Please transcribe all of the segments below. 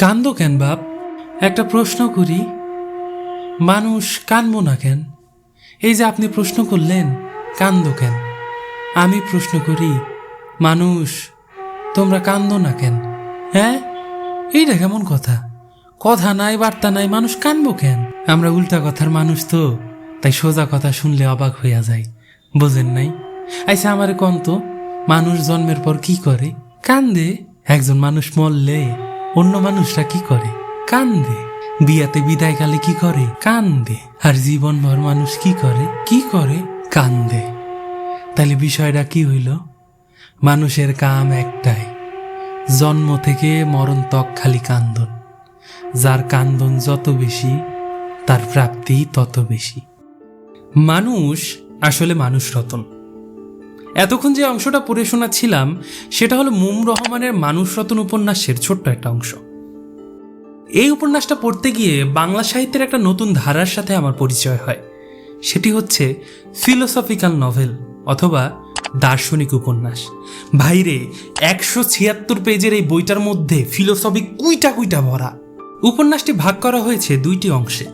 কান্দ কেন বাপ? একটা প্রশ্ন করি। মানুষ কানবো না কেন? এই যে আপনি প্রশ্ন করলেন, কান্দ কেন? আমি প্রশ্ন করি, মানুষ, তোমরা কান্দো না কেন? হ্যাঁ? এইটা কেমন কথা? কথা নাই, বার্তা নাই, মানুষ কানবো কেন? আমরা উল্টা কথার মানুষ তো, তাই সোজা কথা শুনলে অবাক হইয়া যায় বোঝেন নাই? আইসা আমারে কন তো, মানুষ জন্মের পর কি করে? কান্দে, একজন মানুষ মরলে অন্য মানুষরা কি করে? কান্দে। বিয়াতে বিদায়কালে কি করে? কান্দে। আর জীবনভর মানুষ কি করে? কি করে? কান্দে। তাহলে বিষয়টা কি হইল? মানুষের কাম একটাই। জন্ম থেকে মরণ তক খালি কান্দন। যার কান্দন যত বেশি, তার প্রাপ্তি তত বেশি। মানুষ আসলে মানুষ রতন এতক্ষণ যে অংশটা পড়ে শোনাচ্ছিলাম, সেটা হলো মুম রহমানের মানুষ রতন উপন্যাসের ছোট্ট একটা অংশ। এই উপন্যাসটা পড়তে গিয়ে বাংলা সাহিত্যের একটা নতুন ধারার সাথে আমার পরিচয় হয়। সেটি হচ্ছে ফিলোসফিক্যাল নভেল অথবা দার্শনিক উপন্যাস। ভাইরে, একশো ছিয়াত্তর পেজের এই বইটার মধ্যে ফিলোসফি কুইটা কুইটা ভরা। উপন্যাসটি ভাগ করা হয়েছে দুইটি অংশে।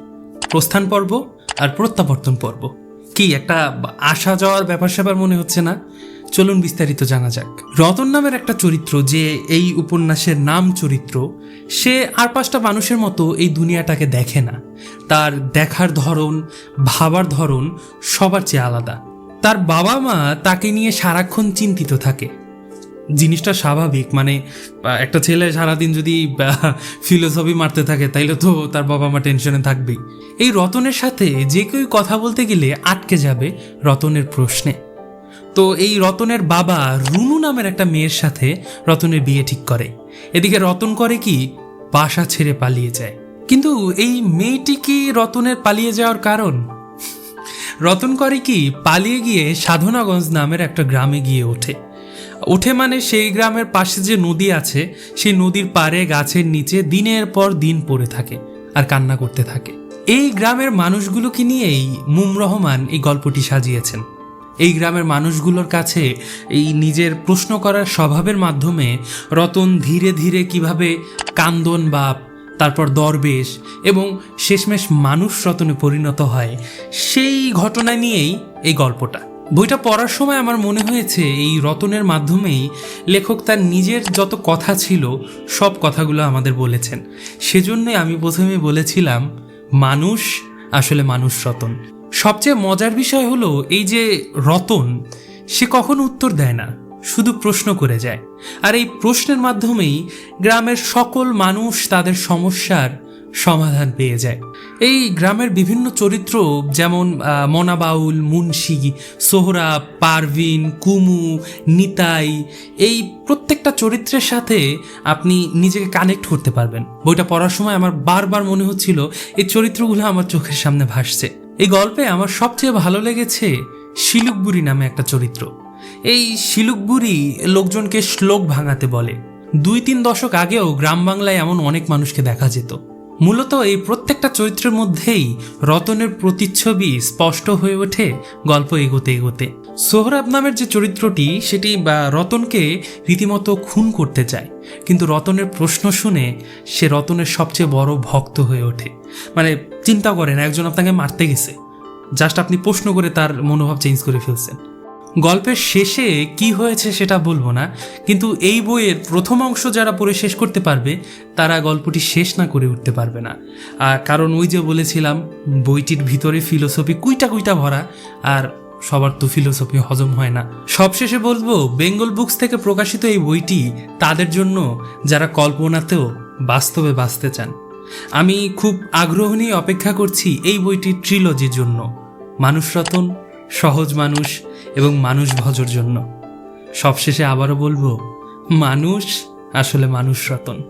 প্রস্থান পর্ব আর প্রত্যাবর্তন পর্ব। কি, একটা আসা যাওয়ার ব্যাপার স্যাপার মনে হচ্ছে না? চলুন বিস্তারিত জানা যাক। রতন নামের একটা চরিত্র যে এই উপন্যাসের নাম চরিত্র, সে আর পাঁচটা মানুষের মতো এই দুনিয়াটাকে দেখে না। তার দেখার ধরন, ভাবার ধরন সবার চেয়ে আলাদা। তার বাবা মা তাকে নিয়ে সারাক্ষণ চিন্তিত থাকে। জিনিসটা স্বাভাবিক। মানে একটা ছেলে সারাদিন যদি ফিলোসফি মারতে থাকে, তাইলে তো তার বাবা মা টেনশনে থাকবেই। এই রতনের সাথে যে কেউ কথা বলতে গেলে আটকে যাবে রতনের প্রশ্নে। তো এই রতনের বাবা রুনু নামের একটা মেয়ের সাথে রতনের বিয়ে ঠিক করে। এদিকে রতন করে কি, বাসা ছেড়ে পালিয়ে যায়। কিন্তু এই মেয়েটি কি রতনের পালিয়ে যাওয়ার কারণ? রতন করে কি, পালিয়ে গিয়ে সাধনাগঞ্জ নামের একটা গ্রামে গিয়ে ওঠে। ওঠে মানে সেই গ্রামের পাশে যে নদী আছে, সেই নদীর পাড়ে গাছের নিচে দিনের পর দিন পড়ে থাকে আর কান্না করতে থাকে। এই গ্রামের মানুষগুলোকে নিয়েই মুম রহমান এই গল্পটি সাজিয়েছেন। এই গ্রামের মানুষগুলোর কাছে এই নিজের প্রশ্ন করার স্বভাবের মাধ্যমে রতন ধীরে ধীরে কীভাবে কান্দন বা তারপর দরবেশ এবং শেষমেশ মানুষ রতনে পরিণত হয়, সেই ঘটনা নিয়েই এই গল্পটা। বইটা পড়ার সময় আমার মনে হয়েছে এই রতনের মাধ্যমেই লেখক তার নিজের যত কথা ছিল, সব কথাগুলো আমাদের বলেছেন। সেজন্যই আমি প্রথমে বলেছিলাম, মানুষ আসলে মানুষ রতন। সবচেয়ে মজার বিষয় হলো এই যে রতন, সে কখনো উত্তর দেয় না, শুধু প্রশ্ন করে যায়। আর এই প্রশ্নের মাধ্যমেই গ্রামের সকল মানুষ তাদের সমস্যার সমাধান পেয়ে যায়। এই গ্রামের বিভিন্ন চরিত্র যেমন মনাবাউল, মুন্সি, সোহরা, পারভিন, কুমু, নিতাই, এই প্রত্যেকটা চরিত্রের সাথে আপনি নিজেকে কানেক্ট করতে পারবেন। বইটা পড়ার সময় আমার বারবার মনে হচ্ছিল, এই চরিত্রগুলো আমার চোখের সামনে ভাসছে। এই গল্পে আমার সবচেয়ে ভালো লেগেছে শিলুকবুড়ি নামে একটা চরিত্র। এই শিলুকবুড়ি লোকজনকে শ্লোক ভাঙাতে বলে। দুই তিন দশক আগেও গ্রাম বাংলায় এমন অনেক মানুষকে দেখা যেত। মূলত এই প্রত্যেকটা চরিত্রের মধ্যেই রতনের প্রতিচ্ছবি স্পষ্ট হয়ে ওঠে, গল্প এগোতে এগোতে। সোহরাব নামের যে চরিত্রটি, সেটি বা রতনকে রীতিমতো খুন করতে চায়। কিন্তু রতনের প্রশ্ন শুনে সে রতনের সবচেয়ে বড় ভক্ত হয়ে ওঠে। মানে চিন্তা করেন, একজন আপনাকে মারতে গেছে। জাস্ট আপনি প্রশ্ন করে তার মনোভাব চেঞ্জ করে ফেলছেন। গল্পের শেষে কি হয়েছে সেটা বলব না, কিন্তু এই বইয়ের প্রথম অংশ যারা পড়ে শেষ করতে পারবে, তারা গল্পটি শেষ না করে উঠতে পারবে না। আর কারণ ওই যে বলেছিলাম, বইটির ভিতরে ফিলোসফি কুইটা কুইটা ভরা, আর সবার তো ফিলোসফি হজম হয় না। সবশেষে বলব, বেঙ্গল বুকস থেকে প্রকাশিত এই বইটি তাদের জন্য যারা কল্পনাতেও বাস্তবে বাঁচতে চান। আমি খুব আগ্রহ নিয়ে অপেক্ষা করছি এই বইটির ট্রিলজির জন্য। মানুষ রতন, সহজ মানুষ এবং মানুষ ভজর জন্য। সবশেষে আবারও বলব মানুষ আসলে মানুষ রতন।